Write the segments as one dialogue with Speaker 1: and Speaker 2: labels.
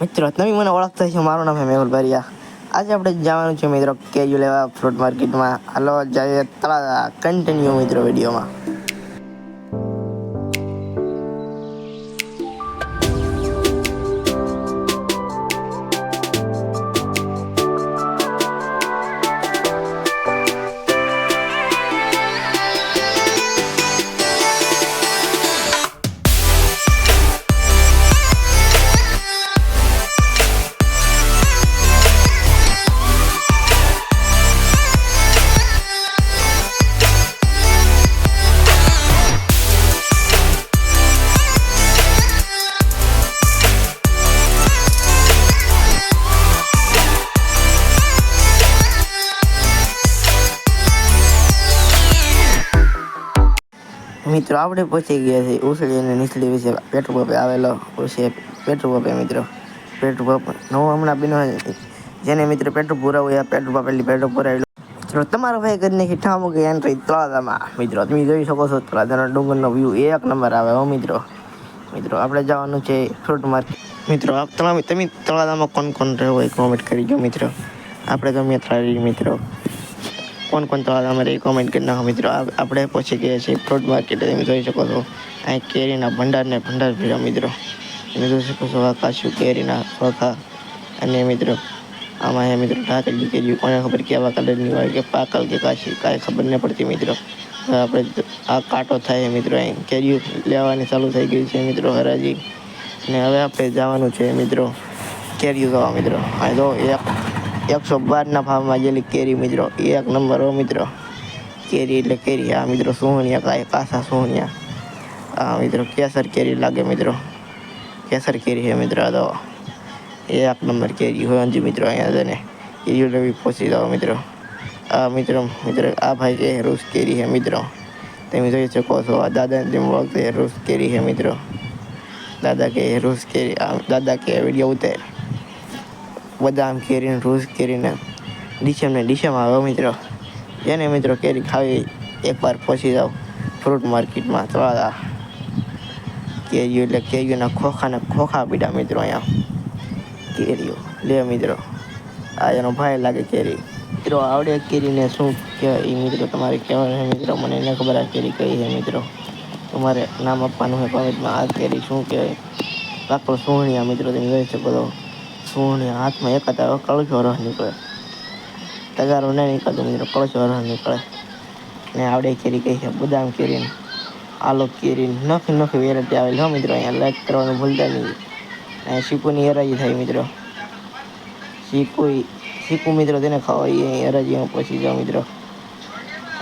Speaker 1: મિત્રો, તમે મને ઓળખતા છો મારું નામ છે મેહુલ ભરિયા આજે આપણે જવાનું છે મિત્રો કેજુ લેવા ફ્રૂટ માર્કેટમાં. હાલો, જઈએ તળા કન્ટિન્યુ મિત્રો વિડીયોમાં. મિત્રો, આપણે પહોંચી ગયા છીએ ઉછળી અને નીચલી વિશે પેટ્રોલ પંપે આવેલો છે પેટ્રોલ પંપે મિત્રો. પેટ્રોલ પંપ નવો હમણાં બીનો જેને મિત્રો પેટ્રોલ પુરાવું આ પેટ્રોલ પંપ એટલે પેટ્રોલ પુરાવેલો. મિત્રો, તમારો ભાઈ કરીને નાખી ઠામું કે એન્ટ્રી તળાજામાં. મિત્રો, તમે જોઈ શકો છો તળાજાનો ડુંગરનો વ્યૂ એક નંબર આવે હો, મિત્રો. મિત્રો, આપણે જવાનું છે ફ્રૂટ માર્કેટ મિત્રો તમે તમે તળાજામાં કોણ કોણ રહેવો એ કોમેન્ટ કરી દો મિત્રો. આપણે ગમે ત્રાળી મિત્રો. કોણ કોણ તો અમારે કોમેન્ટ કરી નાખો મિત્રો. આપ- આપણે પહોંચી ગયા છીએ ફ્રૂટ માર્કેટ તમે જોઈ શકો છો. અહીં કેરીના ભંડારને ભંડાર ભીડા મિત્રો. તમે જોઈ શકો છો આ કાચું કેરીના ચોખા અને મિત્રો, આમાં એ મિત્રો ઢાકેલી કેરી કોને ખબર કેવા કલરની હોય કે પાકલ કે કાશી કાંઈ ખબર નહીં પડતી મિત્રો. આપણે આ કાંટો થાય મિત્રો અહીં. કેરીઓ લેવાની ચાલુ થઈ ગઈ છે મિત્રો હરાજી. અને હવે આપણે જવાનું છે મિત્રો. કેરીઓ ખાવા મિત્રો. આ જો એક એકસો બારના ભાવમાં જેલી કેરી મિત્રો, એક નંબર હો મિત્રો. કેરી એટલે કેરી આ મિત્રો, સોહણિયા કાંઈ કાસા સોહણિયા. આ મિત્રો, કેસર કેરી લાગે મિત્રો. કેસર કેરી છે મિત્રો આ તો. એક નંબર કેરી હોય અંજી મિત્રો અહીંયા જઈને કેરીઓ લેવી પહોંચી જાઓ મિત્રો. આ મિત્રો મિત્રો, આ ભાઈ કે રોજ કેરી છે મિત્રો. તમે જોઈ શકો છો, આ દાદા તેમ વખતે રોજ કેરી છે મિત્રો. દાદા કે રોજ કેરી, આ દાદા કે વીડિયો ઉતાર. બદામ કેરીને રોજ કેરીને, ડીસેમને ડીસેમાં આવ્યો મિત્રો જેને મિત્રો કેરી ખાવી એકવાર પહોંચી જાઓ. ફ્રૂટ માર્કેટમાં થોડા કેરીઓ એટલે કેરીઓના ખોખાને ખોખા પીડા મિત્રો અહીંયા. કેરીઓ. લે મિત્રો, આ એનો ભાઈ લાગે કેરી. મિત્રો, આવડે કેરીને શું કહેવાય એ મિત્રો તમારે કહેવાનું છે મિત્રો, મને એને ખબર આ કેરી કઈ છે મિત્રો. તમારે નામ આપવાનું છે કોમેન્ટમાં આ કેરી શું કહેવાય. પાકો સોહણિયા મિત્રો તમે જોઈ શકો છો. સોહણિયા હાથમાં એક હતા કળશો રસ નીકળે. તગારો નહીં નીકળતો મિત્રો કળશો રસ નીકળે. ને આવડે કેરી કહી છે, બદામ કેરી આલો કેરી નખી નખી વેરાયટી આવેલી હો મિત્રો, અહીંયા લાઈક કરવાનું ભૂલતા નહીં. અહીંયા શીકુની હરાજી થાય મિત્રો. શીકુ શીકુ મિત્રો તેને ખવાય હરાજીમાં પહોંચી જાઓ મિત્રો.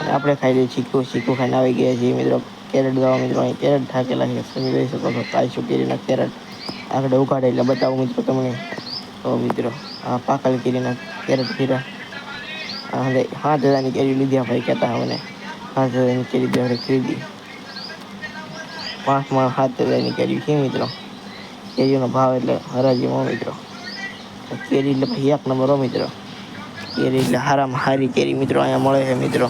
Speaker 1: અને આપણે ખાઈ લઈએ શીકુ શીકુ ખાઈને આવી ગયા છીએ મિત્રો. કેરેટ દવા મિત્રો અહીં કેરેટ થાકેલા છે. તમે જોઈ શકો છો, કાચું કેરીના કેરેટ. આગળ ઉગાડે એટલે બતાવું મિત્રો તમને. તો મિત્રો, આ પાકલ કેરીના કેરેટ ખીરા હવે સાત હજારની કેરી લીધી આ ભાઈ કહેતા મને હાથ હજારની કેરી આપણે ખરીદી. પાંચમાં સાત હજારની કેરી છે મિત્રો. કેરીનો ભાવ એટલે હરાજીમાં મિત્રો. કેરી એટલે ભાઈ એક નંબર હો મિત્રો. કેરી એટલે હારામાં હારી કેરી મિત્રો અહીંયા મળે છે મિત્રો.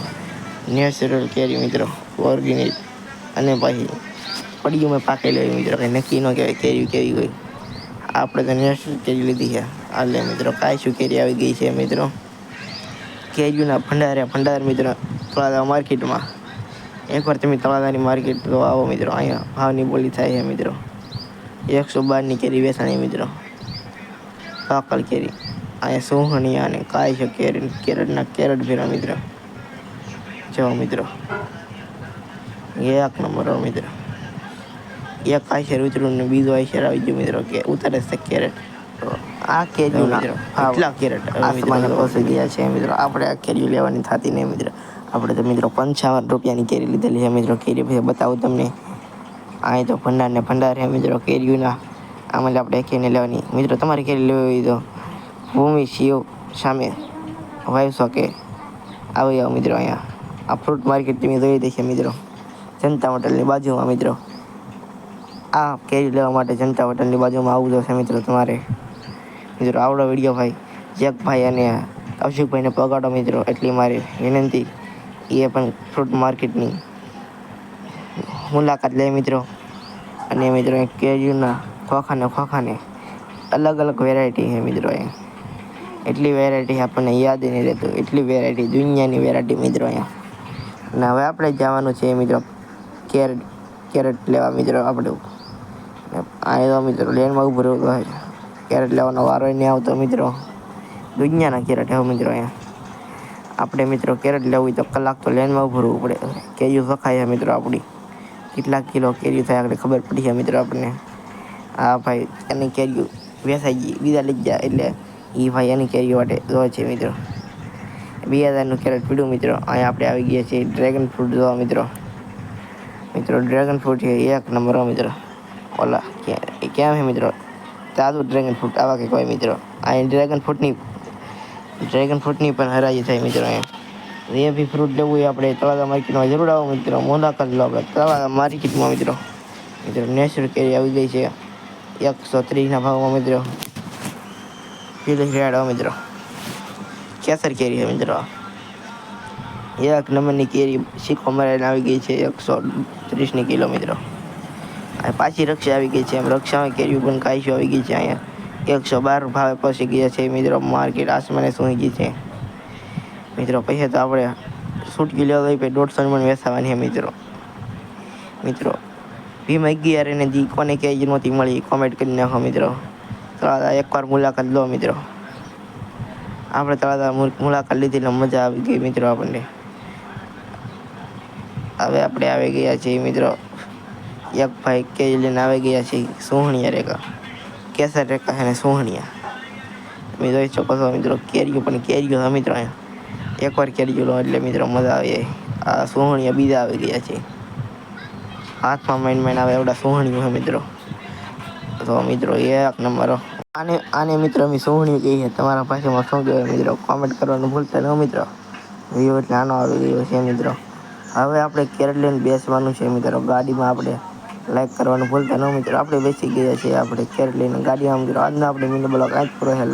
Speaker 1: નેચરલ કેરી મિત્રો, ઓર્ગેનિક. અને પછી પડીઓમાં પાકેલી હોય મિત્રો. કંઈ નક્કી ન કહેવાય કેરી હોય. આપણે તો શું કેરી લીધી છે. આલે મિત્રો શું કેરી આવી ગઈ છે મિત્રો? કેજુના ભંડારે ભંડાર મિત્રો, તળાજા માર્કેટમાં. એકવાર તમે તળાજાની માર્કેટ તો આવો મિત્રો, અહીંયા ભાવની બોલી થાય છે મિત્રો. એકસો બારની કેરી વેચાણી મિત્રો. પાકલ કેરી. અહીંયા સોહણિયા અને કાય કેરી, કેરટના કેરટ ભેરા મિત્રો. જો મિત્રો, એક નંબર મિત્રો. એક આશેર ઉતરું ને બીજો આશેર આવી ગયો મિત્રો કે ઉતારે છે કેરેટ. આ કેરીઓ મિત્રો કેટલા કેરેટ આસમાને પહોંચી ગયા છે મિત્રો. આપણે આ કેરીઓ લેવાની થતી નહીં મિત્રો. આપણે તો મિત્રો પંચાવન રૂપિયાની કેરી લીધેલી છે મિત્રો. કેરી પછી બતાવું તમને. અહીં તો ભંડાર ને ભંડાર છે મિત્રો કેરીઓના. આમાં આપણે કેરીને લેવાની. મિત્રો તમારે કેરી લેવી તો ભૂમિ શિવ સામે વાવી શકે આવી જાઓ મિત્રો અહીંયા. આ ફ્રૂટ માર્કેટ તમે જોઈ દેશે મિત્રો. જનતા હોટલની બાજુમાં મિત્રો. આ કેરી લેવા માટે જનતા હોટલની બાજુમાં આવવું જશે મિત્રો તમારે. મિત્રો આવડો વીડિયો ભાઈ. જેકભાઈ અને અવશિકભાઈને પગાડો મિત્રો. એટલી મારી વિનંતી. એ પણ ફ્રૂટ માર્કેટની મુલાકાત લે મિત્રો. અને મિત્રો કેરીઓના ખોખાને ખોખાને અલગ અલગ વેરાયટી છે મિત્રો એ. એટલી વેરાયટી આપણને યાદ નહીં રહેતું. એટલી વેરાયટી દુનિયાની વેરાયટી મિત્રો અહીંયા. અને હવે આપણે જવાનું છે મિત્રો. કેરેટ કેરેટ લેવા મિત્રો આપણે. આ તો મિત્રો, લેનમાં ઉભું હોય કેરેટ લેવાનો વારો નહીં આવતો મિત્રો. દુનિયાના કેરેટ હવે મિત્રો અહીંયા. આપણે મિત્રો કેરેટ લેવું હોય તો કલાક તો લેનમાં ઉભું રહેવું પડે. કેરીઓ વખાય છે મિત્રો આપણી. કેટલા કિલો કેરી થાય આપણે ખબર પડી છે મિત્રો આપણને. આ ભાઈ, એની કેરીઓ વેસાઈ ગઈ, બીજા લઈ ગયા એટલે એ ભાઈ એની કેરીઓ માટે જોવા છે મિત્રો. બે હજારનું કેરેટ પીડું મિત્રો. અહીંયા આપણે આવી ગયા છીએ, ડ્રેગન ફ્રૂટ જોવા મિત્રો. મિત્રો, ડ્રેગન ફ્રૂટ છે એક નંબર હો મિત્રો. ઓલા ક્યાં ક્યાં છે મિત્રો તાજું ડ્રેગન ફ્રૂટ આવા કે કોઈ મિત્રો અહીં ડ્રેગન ફ્રૂટની ડ્રેગન ફ્રૂટની પણ હરાજી થાય મિત્રો અહીંયા એ બી ફ્રૂટ લેવું હોય આપણે તળાજા માર્કેટમાં જરૂર આવો મિત્રો મુલાકાત લો આપણે તળાજા માર્કેટમાં મિત્રો મિત્રો નેચરલ કેરી આવી ગઈ છે એકસો ત્રીસના ભાવમાં મિત્રો પીલી રેડ મિત્રો કેસર કેરી છે મિત્રો એક નંબરની કેરી શીખો મરાઈને આવી ગઈ છે એકસો ત્રીસની કિલો મિત્રો પાછી રક્ષા આવી ગઈ છે. એમ રક્ષામાં કેરીઓ પણ કાઈશું આવી ગઈ છે અહીંયા. એકસો બાર ભાવે પહોંચી ગયા છે મિત્રો. માર્કેટ આસમાને સૂઈ ગઈ છે. મિત્રો, પૈસા તો આપણે છૂટકી લેવા હોય પછી દોઢસો પણ વેસાવાની છે મિત્રો. મિત્રો, ભીમ અગિયાર એને દી કોને ક્યાંય નહોતી મળી. કોમેન્ટ કરી નાખો મિત્રો. તળાદા એકવાર મુલાકાત લો મિત્રો. આપણે તળાદા મુલાકાત લીધી એટલે મજા આવી ગઈ મિત્રો આપણને. હવે આપણે આવી ગયા છીએ મિત્રો. એક ભાઈ કેરી લઈને આવી ગયા છે સોહણિયા રેખા. કેસર રેખા અને સોહણિયા. તમે જોઈ શકો છો મિત્રો, કેરીઓ પણ કેરીઓ છે મિત્રો અહીંયા. એકવાર કેરીઓ લો એટલે મિત્રો મજા આવી. જાય આ સોહણિયા બીજા આવી ગયા છે. હાથમાં માઇન માઇન આવે એવડા સોહણીઓ છે મિત્રો. તો મિત્રો એક નંબર. આને આને મિત્રો અમે સોહણી કહીએ છે તમારા પાસેમાં શું કહેવાય મિત્રો? કોમેન્ટ કરવાનું ભૂલતા ન મિત્રો. વીડિયો એટલે આનો આવી ગયો છે મિત્રો. હવે આપણે કેરેટ લઈને બેસવાનું છે મિત્રો. ગાડીમાં આપણે લાઈક કરવાનું ભૂલતા ન મિત્રો. આપણે બેસી ગયા છીએ. આપણે ચેર લઈને ગાડી આમ આજના આપણે મિની બ્લોક આજ પૂરો છે.